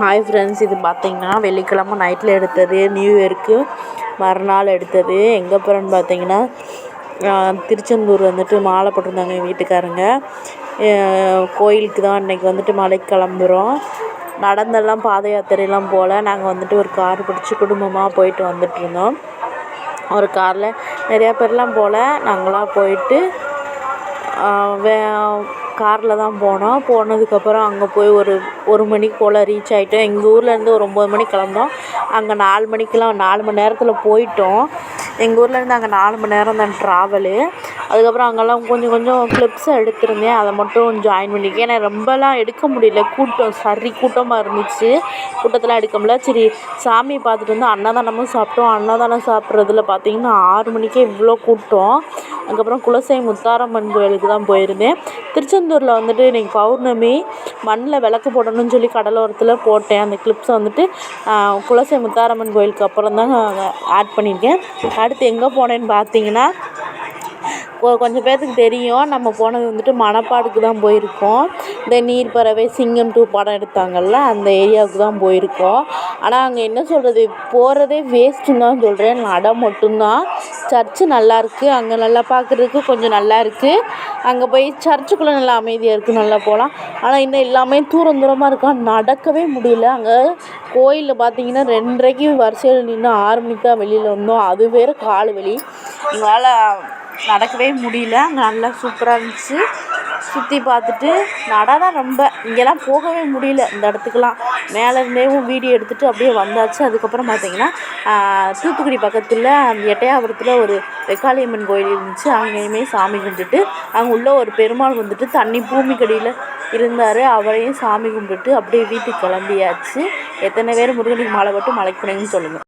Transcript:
Hi friends இது பார்த்திங்கன்னா வெள்ளிக்கிழமை நைட்டில் எடுத்தது நியூ இயருக்கு மறுநாள் எடுத்தது. எங்கே போகிறோன்னு பார்த்தீங்கன்னா திருச்செந்தூர் வந்துட்டு மாலை போட்டிருந்தாங்க எங்கள் வீட்டுக்காரங்க. கோயிலுக்கு தான் இன்றைக்கி வந்துட்டு மலைக்கு கிளம்புறோம். நடந்தெல்லாம் பாத யாத்திரையெல்லாம் போகல நாங்கள் வந்துட்டு ஒரு கார் பிடிச்சி குடும்பமாக போயிட்டு வந்துட்டுருந்தோம் ஒரு காரில் நிறையா பேர்லாம் போகல நாங்களாம் போயிட்டு வே காரில் தான் போனோம். போனதுக்கப்புறம் அங்கே போய் ஒரு ஒரு மணிக்கு போல் ரீச் ஆகிட்டோம் எங்கள் ஊர்லேருந்து ஒரு ஒம்பது மணிக்கு கிளம்புனோம் அங்கே நாலு மணிக்கெலாம் நாலு மணி நேரத்தில் போயிட்டோம். எங்கள் ஊர்லேருந்து அங்கே நாலு மணி நேரம் தான் ட்ராவலு அதுக்கப்புறம் அங்கெல்லாம் கொஞ்சம் கொஞ்சம் கிளிப்ஸ் எடுத்திருந்தேன். அதை மட்டும் ஜாயின் பண்ணிக்க. ஏன்னா ரொம்பலாம் எடுக்க முடியல. கூட்டம் சரி கூட்டமாக இருந்துச்சு. கூட்டத்தில் எடுக்க முடியல. சரி சாமி பார்த்துட்டு வந்து அன்னதானமும் சாப்பிட்டோம். அன்னதானம் சாப்பிட்றதுல பார்த்திங்கன்னா ஆறு மணிக்கே இவ்வளோ கூட்டம். அதுக்கப்புறம் குலசை முத்தாரம்மன் கோயிலுக்கு தான் போயிருந்தேன். திருச்செந்தூரில் வந்துட்டு இன்றைக்கி பௌர்ணமி மண்ணில் விளக்கு போடணும்னு சொல்லி கடலோரத்தில் போட்டேன். அந்த கிளிப்ஸை வந்துட்டு குலசை முத்தாரம்மன் கோயிலுக்கு அப்புறம் தான் ஆட் பண்ணியிருக்கேன். அடுத்து எங்கே போனேன்னு பார்த்தீங்கன்னா கொஞ்சம் பேர்த்துக்கு தெரியும். நம்ம போனது வந்துட்டு மணப்பாடுக்கு தான் போயிருக்கோம். இந்த நீர் பறவை சிங்கம் டூ படம் எடுத்தாங்கள்ல அந்த ஏரியாவுக்கு தான் போயிருக்கோம். ஆனால் அங்கே என்ன சொல்கிறது போகிறதே வேஸ்ட்டுன்னு தான் சொல்கிறேன் நடம் மட்டும்தான். சர்ச்சு நல்லாயிருக்கு அங்கே நல்லா பார்க்குறதுக்கு கொஞ்சம் நல்லா இருக்குது அங்கே போய் சர்ச்சுக்குள்ளே நல்லா அமைதியாக இருக்குது நல்லா போகலாம் ஆனால் இன்னும் எல்லாமே தூரம் தூரமாக இருக்கா? நடக்கவே முடியல. அங்கே கோயிலில் பார்த்தீங்கன்னா ரெண்டரைக்கு வரிசையில் நின்று ஆறு மணிக்கு தான் வெளியில் வந்தோம். அது வேறு கால் வலி. எங்களால் நடக்கவே முடியல. அங்கே நல்லா சூப்பராக இருந்துச்சு. சுற்றி பார்த்துட்டு நட தான் ரொம்ப. இங்கெல்லாம் போகவே முடியல இந்த இடத்துக்குலாம் மேலேருந்தேவும் வீடியோ எடுத்துகிட்டு அப்படியே வந்தாச்சு. அதுக்கப்புறம் பார்த்தீங்கன்னா தூத்துக்குடி பக்கத்தில் எட்டையாபுரத்தில் ஒரு வெக்காளியம்மன் கோயில் இருந்துச்சு. அங்கேயுமே சாமி கும்பிட்டுட்டு அங்கே உள்ள ஒரு பெருமாள் வந்துட்டு தண்ணி பூமிக்கடியில் இருந்தார். அவரையும் சாமி கும்பிட்டு அப்படியே வீட்டுக்கு கிளம்பியாச்சு. எத்தனை பேர் முருகனுக்கு மாலை போட்டு மலைக்கு போனீங்கன்னு சொல்லுங்கள்